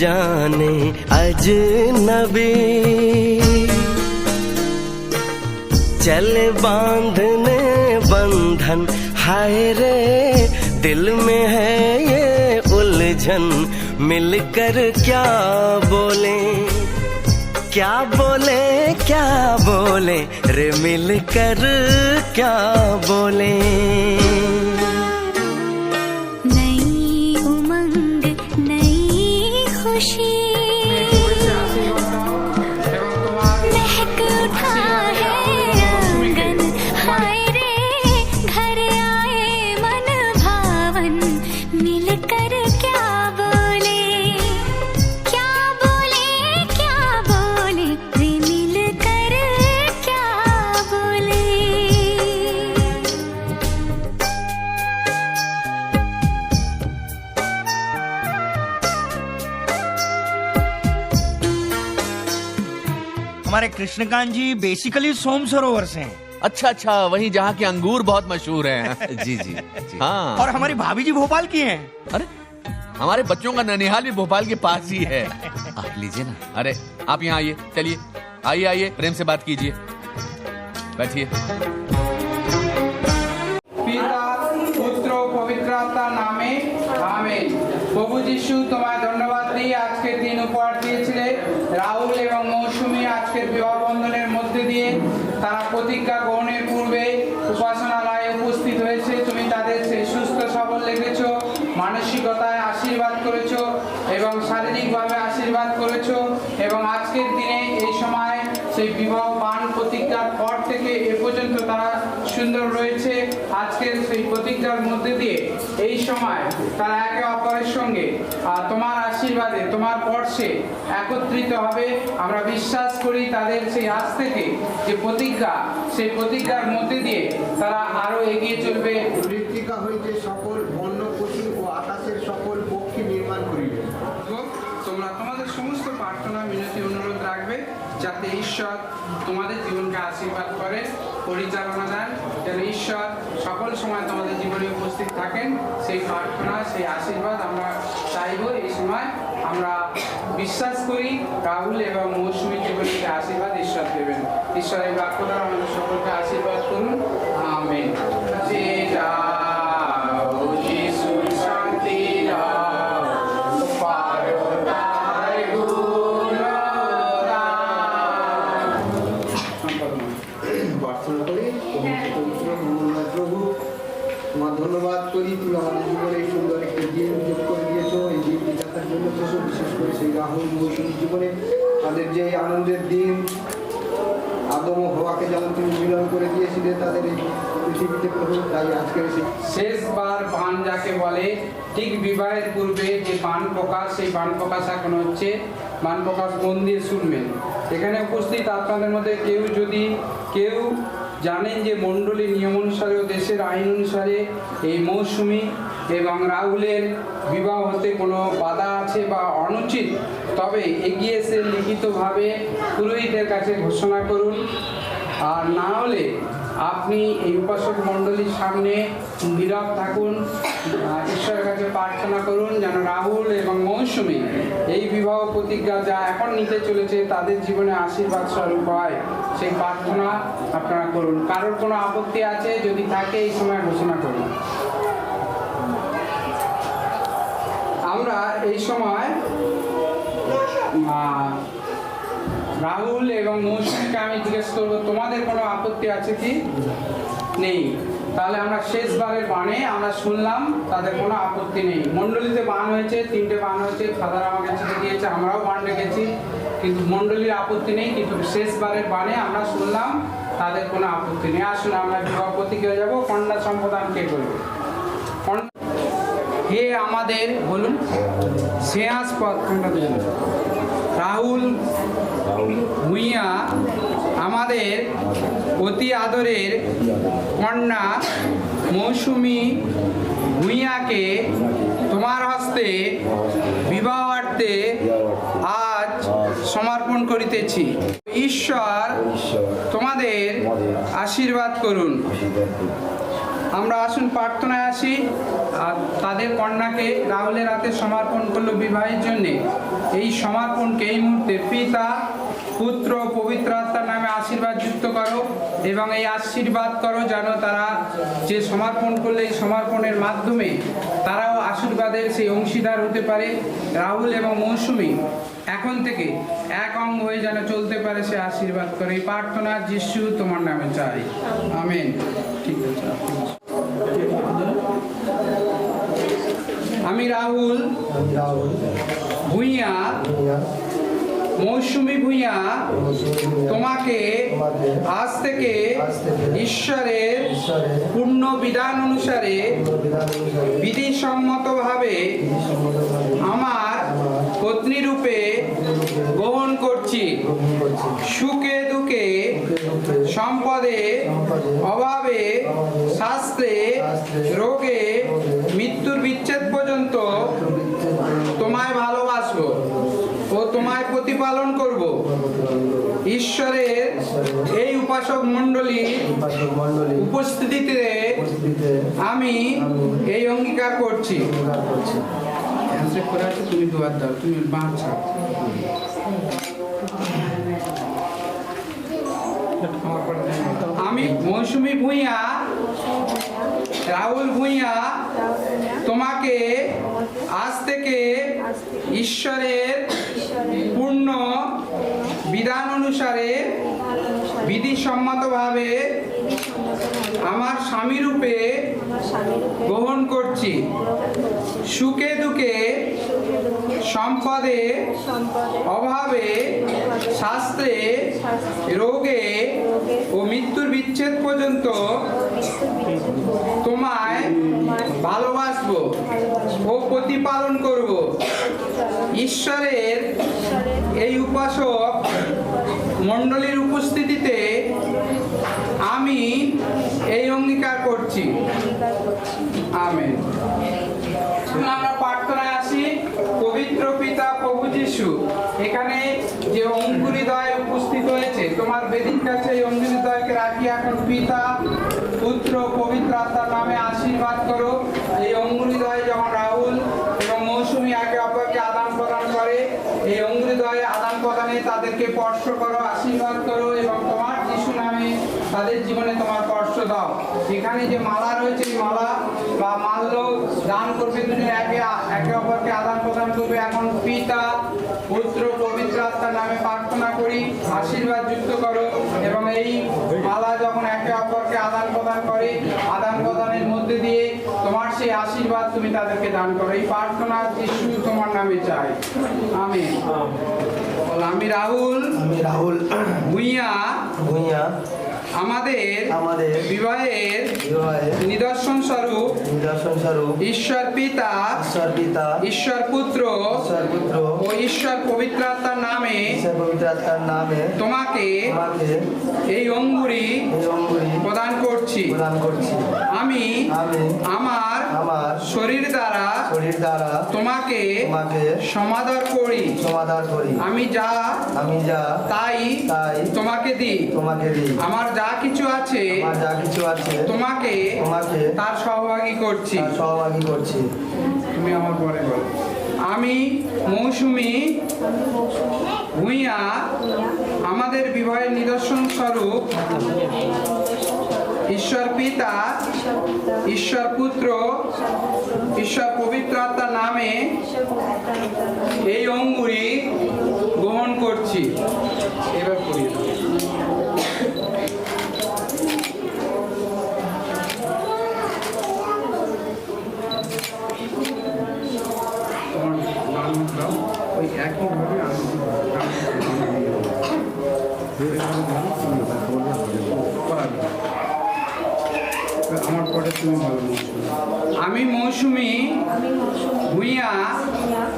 अनजाने अजनबी। चले बांधने बंधन, हाय रे, दिल में है ये उलझन। मिलकर क्या बोले? क्या बोले क्या बोले? रे मिलकर क्या बोले? कृष्णकांत जी बेसिकली सोम सरोवर से हैं। अच्छा अच्छा वही जहाँ के अंगूर बहुत मशहूर हैं। जी जी, जी। हाँ। और हमारी भाभी जी भोपाल की हैं। अरे हमारे बच्चों का ननिहाल भी भोपाल के पास ही है। आप लीजिए ना। अरे आप यहाँ आइए चलिए। आइए आइए प्रेम से बात कीजिए। बैठिए। पिता पुत्र पवित्रता नामे आमे प्रभु जीशु तुम्हारे তোমার একত্রিত হবে। আমরা বিশ্বাস করি তাদের সেই আজ থেকে যে প্রতিজ্ঞা সেই প্রতিজ্ঞার মধ্যে দিয়ে তারা আরও এগিয়ে চলবে। মৃত্তিকা হইতে সকল বন্য পশু ও আকাশের সকল পক্ষী নির্মাণ করিবে। তোমরা তোমাদের সমস্ত প্রার্থনা মিনতি অনুরোধ রাখবে যাতে ঈশ্বর তোমাদের জীবনকে আশীর্বাদ করে পরিচালনা দেন যেন ঈশ্বর সকল সময় তোমাদের জীবনে উপস্থিত থাকেন। সেই প্রার্থনা সেই আশীর্বাদ আমরা চাইব এই সময়। আমরা বিশ্বাস করি রাহুল এবং মৌসুমী জীবনে আশীর্বাদ ঈশ্বর দেবেন। ঈশ্বরের বাক্য দ্বারা আমাদের বান প্রকাশ মন দিয়ে শুনবেন। এখানে উপস্থিত আপনাদের মধ্যে কেউ যদি, কেউ জানেন যে মণ্ডলী নিয়ম অনুসারে ও দেশের আইন অনুসারে এই মৌসুমি এবং রাহুলের বিবাহ হতে কোনো বাধা আছে বা অনুচিত, তবে এগিয়ে এসে লিখিতভাবে পুরোহিতের কাছে ঘোষণা করুন। আর না হলে আপনি এই উপাসক মণ্ডলীর সামনে নীরব থাকুন ঈশ্বরের কাছে প্রার্থনা করুন যেন রাহুল এবং মৌসুমী এই বিবাহ প্রতিজ্ঞা যা এখন নিতে চলেছে তাদের জীবনে আশীর্বাদ স্বরূপ হয়। সেই প্রার্থনা আপনারা করুন। কারোর কোনো আপত্তি আছে যদি থাকে এই সময় ঘোষণা করুন। রাহুল এবং মৌসুমীকে আমি জিজ্ঞেস করব, তোমাদের কোনো আপত্তি আছে কি? নেই। তাহলে আমরা শেষবারের বানে আমরা শুনলাম, তাদের কোনো আপত্তি নেই। মণ্ডলীতে বান হয়েছে, তিনটে বান হয়েছে, ফাদার আমাকে চিঠি দিয়েছে আমরাও বান রেখেছি কিন্তু মণ্ডলীর আপত্তি নেই, কিন্তু শেষবারের বানে আমরা শুনলাম, তাদের কোনো আপত্তি নেই। আসলে আমরা বিবাহ প্রতিক্রিয়া যাব, কন্যা সম্প্রদান কে করবে? হে আমাদের, বলুন কোনটা দেবেন রাহুল ভূঁইয়া আমাদের অতি আদরের কন্যা মৌসুমি ভূঁইয়াকে তোমার হস্তে বিবাহার্থে আজ সমর্পণ করিতেছি। ঈশ্বর তোমাদের আশীর্বাদ করুন। আমরা আসুন প্রার্থনায় আসি। আর তাদের কন্যাকে রাহুলের হাতে সমর্পণ করল বিবাহের জন্যে। এই সমর্পণকে এই মুহূর্তে পিতা, পুত্র, পবিত্র আত্মার নামে আশীর্বাদ যুক্ত করো এবং এই আশীর্বাদ করো যেন তারা যে সমর্পণ করলে এই সমর্পণের মাধ্যমে তারাও আশীর্বাদের সেই অংশীদার হতে পারে রাহুল এবং মৌসুমি। এখন থেকে এক অঙ্গ হয়ে যেন চলতে পারে সে আশীর্বাদ করে। এই প্রার্থনা যিশু তোমার নামে চাই। আমেন। ঠিক আছে আপনি বসুন। আমি রাহুল, ভূঁইয়া, মৌসুমী ভূঁইয়া, তোমাকে আজ থেকে ঈশ্বরের পূর্ণ বিধান অনুসারে বিধিসম্মতভাবে আমার পত্নী রূপে গ্রহণ করছি। সুখে দুঃখে সম্পদে অভাবে শাস্ত্রে, রোগে মৃত্যুর বিচ্ছেদ পর্যন্ত তোমায় ভালোবাসবো ও তোমায় প্রতিপালন করব। ঈশ্বরের এই উপাসক মণ্ডলী উপস্থিতিতে আমি এই অঙ্গীকার করছি। তুমি দুয়ার দাও তুমি ছাড় আমি মৌসুমী ভূঁইয়া রাহুল ভুঁইয়া তোমাকে আজ থেকে ঈশ্বরের পূর্ণ বিধান অনুসারে বিধিসম্মতভাবে আমার স্বামী রূপে গ্রহণ করছি। সুখে দুঃখে সম্পদে অভাবে শাস্ত্রে রোগে ও মৃত্যুর বিচ্ছেদ পর্যন্ত তোমায় ভালোবাসবো ও প্রতিপালন করব। ঈশ্বরের এই উপাসক মণ্ডলীর উপস্থিতিতে আমি এই অঙ্গীকার করছি। আমেন এখন আমরা প্রার্থনায় আসি পবিত্র পিতা প্রভু যিশু এখানে যে অঙ্গুরিদয় উপস্থিত হয়েছে তোমার বেদির কাছে এই অঙ্গুরিদয়কে রাখি এখন পিতা পুত্র পবিত্র আত্মার নামে আশীর্বাদ করো এই অঙ্গুরিদয় যখন রাহুল এবং মৌসুমী একে অপরকে আদান প্রদান করে এই অঙ্গুরিদয়ে আদান প্রদানে তাদেরকে স্পর্শ করো আশীর্বাদ করো এবং তোমার যিশু নামে তাদের জীবনে তোমার স্পর্শ দাও এখানে যে মালা রয়েছে এই মালা বা মাল্য দান করবে দুজন একে একে অপরকে আদান প্রদান করবে। এখন পিতা পুত্র পবিত্র আত্মার নামে প্রার্থনা করি আশীর্বাদ যুক্ত করো এবং এই মালা যখন একে অপরকে আদান প্রদান করে আদান প্রদানের মধ্যে দিয়ে তোমার সেই আশীর্বাদ তুমি তাদেরকে দান করো। এই প্রার্থনা যিশু তোমার নামে চাই। আমি আমি রাহুল। আমি রাহুল। ভুইয়া। ভূঁইয়া। আমাদের আমাদের বিবাহের নিদর্শন স্বরূপ নিদর্শন স্বরূপ ঈশ্বর পিতা ঈশ্বর পিতা ঈশ্বর পুত্র ঈশ্বর পুত্র ও ঈশ্বর পবিত্র আত্মার নামে ঈশ্বর পবিত্র আত্মার নামে তোমাকে তোমাকে এই অঙ্গুরি এই অঙ্গুরি প্রদান করছি। প্রদান করছি। আমি আমি আমার আমার শরীর দ্বারা শরীর দ্বারা তোমাকে তোমাকে সমাদর করি। সমাধান করি। আমি যা আমি যা তাই তাই তোমাকে দিই। তোমাকে দিই। আমার যা কিছু আছে আমার যা কিছু আছে তোমাকে তোমাকে তার সহভাগী করছি। সহভাগী করছি। তুমি আমার পরে বলো। আমি মৌসুমি ভূঁইয়া। আমাদের বিবাহের নিদর্শন স্বরূপ ঈশ্বর পিতা ঈশ্বর পুত্র ঈশ্বর পবিত্র আত্মার নামে এই অঙ্গুরি গ্রহণ করছি। এবার করিয়ে দাও। তোমার নাম দাও ওই একইভাবে আমি আমার পরে তুমি ভালো আমি মৌসুমি ভূঁইয়া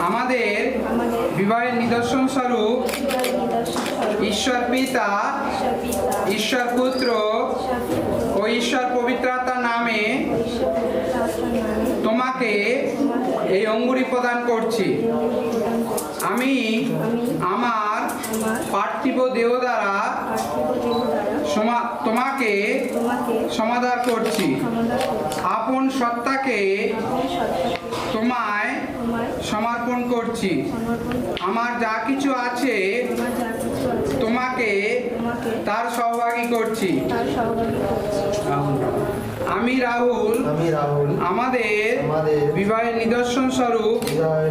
আমাদের বিবাহের নিদর্শন স্বরূপ ঈশ্বর পিতা ঈশ্বর পুত্র ও ঈশ্বর পবিত্রতার নামে তোমাকে এই অঙ্গুরি প্রদান করছি। আমি আমার পার্থিব দেহ দ্বারা তোমাকে সমাধান করছি। আপন সত্তাকে তোমায় সমর্পণ করছি। আমার যা কিছু আছে, তোমাকে তার সহভাগী করছি? আমি রাহুল। আমি রাহুল। আমাদের আমাদের বিবাহের নিদর্শন স্বরূপ।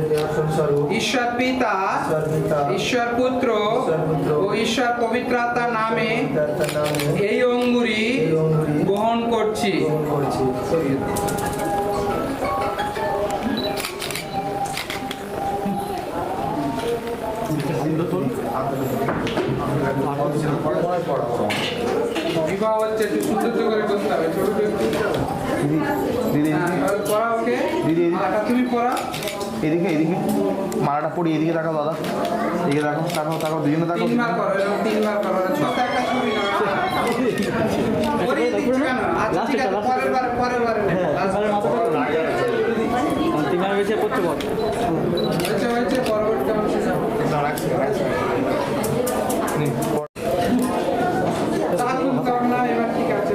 নিদর্শন স্বরূপ। ঈশ্বর পিতা ঈশ্বর পিতা ঈশ্বর পুত্র ও ঈশ্বর পবিত্র নামে এই অঙ্গুরি বহন গ্রহণ করছি করছি। এদিকে এদিকে। মালাটা পড়ি এদিকে তাকাও দাদা। এদিকে তাকাও তাকাও তাকাও দুজনে তাকাও। তিনবার বেশি করতে তিনবার করো ছোট একটা ছবি নাও পরিয়ে দিচ্ছি কেন আচ্ছা ঠিক আছে পরের বার পরের বার হয়েছে হয়েছে পরবর্তী অংশে যাব থাকুক কারণ না, এবার ঠিক আছে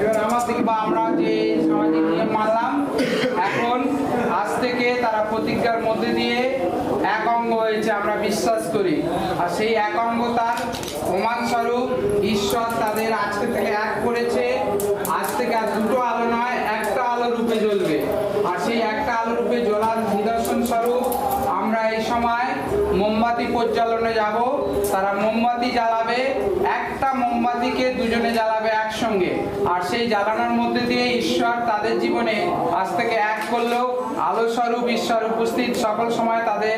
এবার আমার থেকে বা আমরা যে সামাজিক নিয়ম মানলাম এখন আজ থেকে তারা প্রতিজ্ঞার মধ্যে দিয়ে এক অঙ্গ হয়েছে আমরা বিশ্বাস করি আর সেই এক অঙ্গ তার প্রমাণ স্বরূপ ঈশ্বর তাদের আজকে থেকে এক করেছে আজ থেকে আর দুটো আলো নয় একটা আলো রূপে জ্বলবে আর সেই একটা আলো রূপে জ্বলার নিদর্শন স্বরূপ আমরা এই সময় মোমবাতি প্রজ্বালনে যাব তারা মোমবাতি জ্বালাবে একটা মোমবাতিকে দুজনে জ্বালাবে একসঙ্গে আর সেই জ্বালানোর মধ্যে দিয়ে ঈশ্বর তাদের জীবনে আজ থেকে এক করলেও আলো স্বরূপ ঈশ্বর উপস্থিত। সকল সময় তাদের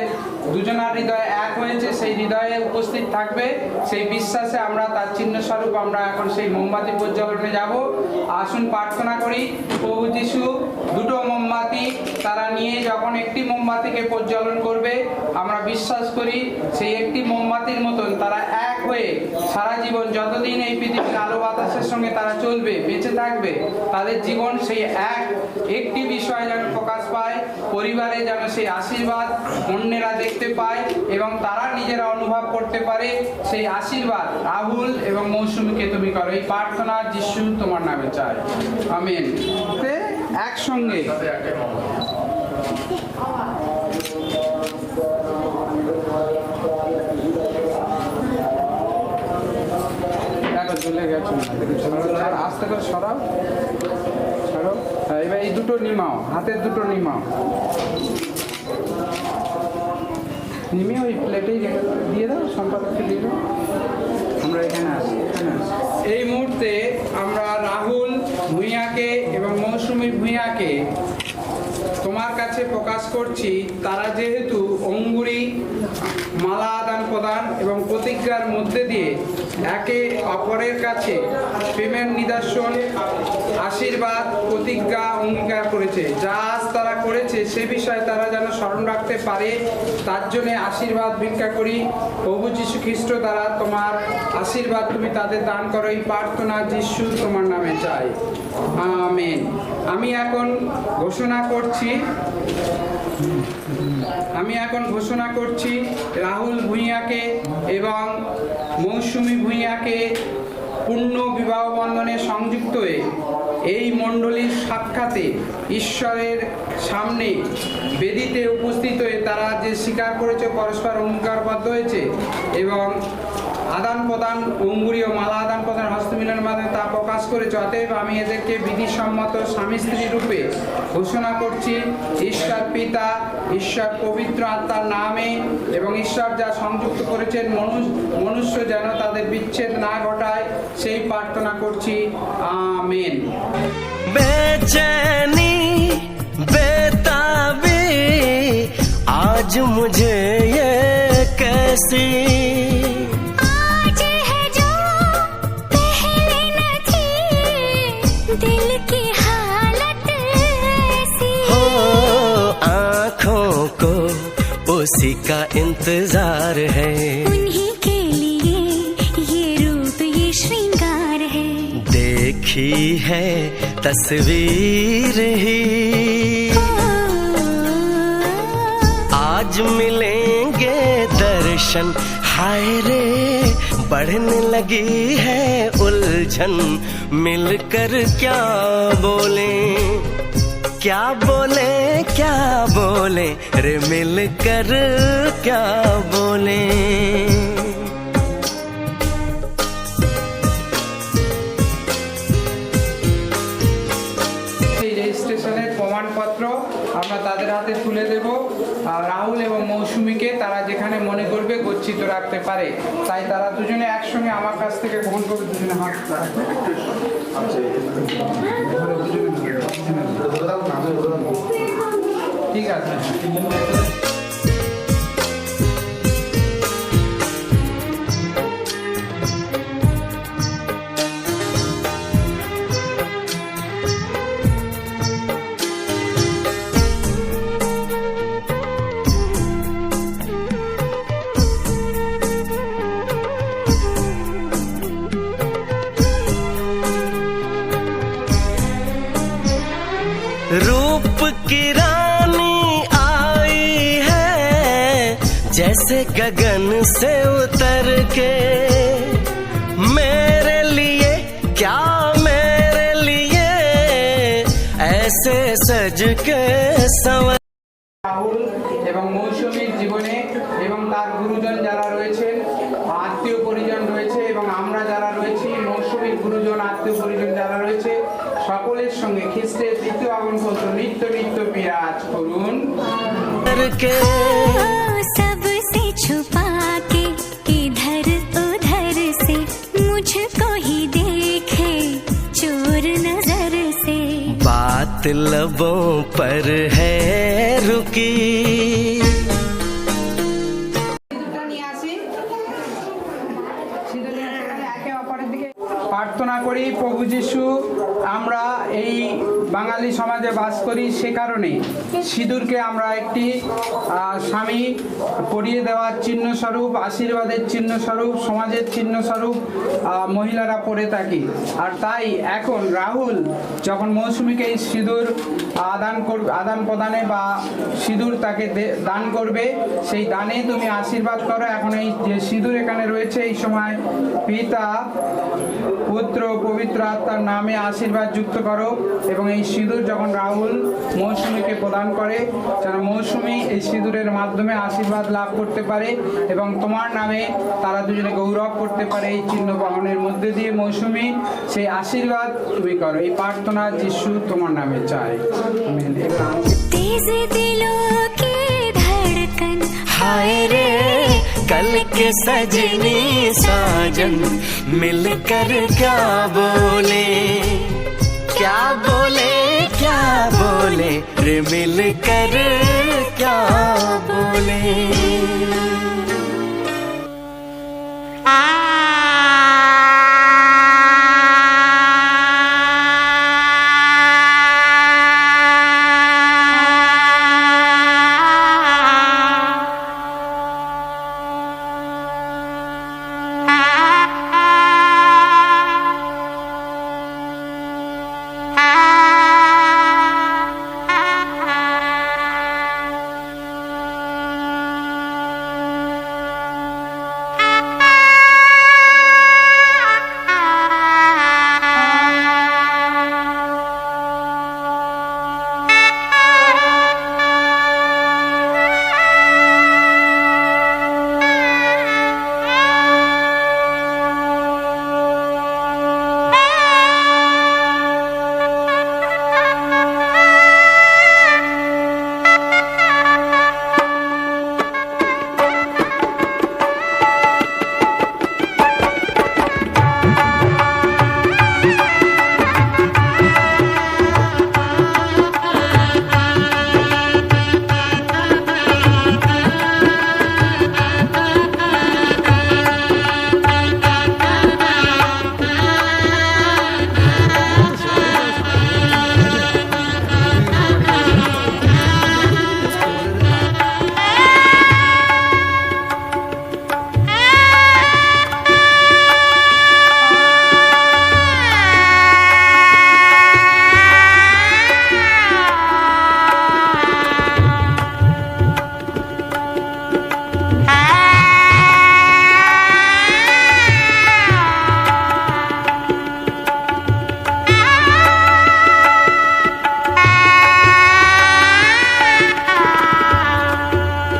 দুজনার হৃদয়ে এক হয়েছে, সেই হৃদয়ে উপস্থিত থাকবে। সেই বিশ্বাসে আমরা, তার চিহ্ন স্বরূপ আমরা এখন সেই মোমবাতি প্রজ্বলনে যাব। আসুন প্রার্থনা করি, প্রভু যিশু, দুটো মোমবাতি তারা নিয়ে যখন একটি মোমবাতিকে প্রজ্বলন করবে, আমরা বিশ্বাস করি সেই একটি মোমবাতির মতন তারা এক হয়ে সারা জীবন যতদিন এই পৃথিবীর আলো বাতাসের সঙ্গে তারা চলবে, বেঁচে থাকবে, তাদের জীবন সেই এক, একটি বিষয় যেন প্রকাশ পায়, পরিবারে যেন সেই আশীর্বাদ অন্যেরা দেখতে পায় এবং তারা নিজেরা অনুভব করতে পারে সেই আশীর্বাদ। রাহুল এবং মৌসুমীকে তুমি করো, এই প্রার্থনা যিশু তোমার নামে চাই আমেন। একসঙ্গে। চলে গেছে। আস্তে করে সরাও। সরাও। হ্যাঁ, এবার এই দুটো নিমাও হাতের দুটো নিমাও। নিমে ওই প্লেটেই দিয়ে দাও সম্পাদককে দিয়ে দাও। আমরা এখানে আসি। এই মুহূর্তে আমরা রাহুল ভূঁইয়াকে এবং মৌসুমী ভূঁইয়াকে তোমার কাছে প্রকাশ করছি। তারা যেহেতু অঙ্গুরি মালা আদান প্রদান এবং প্রতিজ্ঞার মধ্যে দিয়ে একে অপরের কাছে প্রেমের নিদর্শন, আশীর্বাদ, প্রতিজ্ঞা, অঙ্গীকার করেছে। যা আজ তারা করেছে, সে বিষয়ে তারা যেন স্মরণ রাখতে পারে, তার জন্য আশীর্বাদ ভিক্ষা করি। প্রভু যীশু খ্রিস্ট দ্বারা তোমার আশীর্বাদ তুমি তাদের দান করো, এই প্রার্থনা যিশু তোমার নামে চাই। আমি এখন ঘোষণা করছি। আমি এখন ঘোষণা করছি রাহুল ভূঁইয়াকে এবং মৌসুমি ভূঁইয়াকে পূর্ণ বিবাহ বন্ধনে সংযুক্ত হয়ে এই মণ্ডলীর সাক্ষাতে ঈশ্বরের সামনে বেদিতে উপস্থিত হয়ে তারা যে স্বীকার করেছে, পরস্পর অঙ্গীকারবদ্ধ হয়েছে এবং আদান প্রদান অঙ্গুরি ও মালা আদান প্রদান হস্তমিলনের মাধ্যমে তা প্রকাশ করেছে। অতএব আমি এদেরকে বিধিসম্মত স্বামী স্ত্রী রূপে ঘোষণা করছি, ঈশ্বর পিতা, ঈশ্বর পবিত্র আত্মার নামে, এবং ঈশ্বর যা সংযুক্ত করেছেন মনুষ্য যেন তাদের বিচ্ছেদ না ঘটায়, সেই প্রার্থনা করছি। আমেন। বেচেনি বেচেনি तस्वीर ही। आज मिलेंगे दर्शन। हाय रे, बढ़ने लगी है उलझन। मिलकर क्या बोले? क्या बोले क्या बोले? रे मिलकर क्या बोले? রাখতে পারে, তাই তারা দুজনে একসঙ্গে আমার কাছ থেকে গ্রহণ করে দুজনে হাত। ঠিক আছে ऐसे सज के संवर রাহুল এবং মৌসুমীর জীবনে এবং তার গুরুজন যারা রয়েছেন আত্মীয় পরিজন রয়েছে এবং আমরা যারা রয়েছি মৌসুমীর গুরুজন আত্মীয় পরিজন যারা রয়েছে সকলের সঙ্গে খ্রিস্টের দ্বিতীয় আগমন পর্যন্ত নিত্য নিত্য বিরাজ করুন बात लबों पर है रुकी প্রার্থনা করি প্রভু যিশু আমরা এই বাঙালি সমাজে বাস করি সে কারণে। সিঁদুরকে আমরা একটি স্বামী পরিয়ে দেওয়ার চিহ্ন স্বরূপ, আশীর্বাদের চিহ্ন স্বরূপ, সমাজের চিহ্ন স্বরূপ মহিলারা পরে থাকি। আর তাই এখন রাহুল যখন মৌসুমীকে এই সিঁদুর আদান কর, আদান প্রদানে বা সিঁদুর তাকে দান করবে, সেই দানে তুমি আশীর্বাদ করো। এখন এই যে সিঁদুর এখানে রয়েছে, এই সময় পিতা পুত্র পবিত্র আত্মার নামে আশীর্বাদ যুক্ত করো এবং এই সিঁদুর যখন রাহুল মৌসুমীকে প্রদান করে যেন মৌসুমী এই সিঁদুরের মাধ্যমে আশীর্বাদ লাভ করতে পারে এবং তোমার নামে তারা দুজনে গৌরব করতে পারে এই চিহ্ন বহনের মধ্যে দিয়ে মৌসুমী সেই আশীর্বাদ তুমি করো এই প্রার্থনা যিশু তোমার নামে চাই আমেন। এবার আমাকে तेज दिलों की धड़कन हाय रे कल के सजनी साजन मिलकर क्या बोले? क्या बोले क्या बोले? रे मिलकर क्या बोले? आ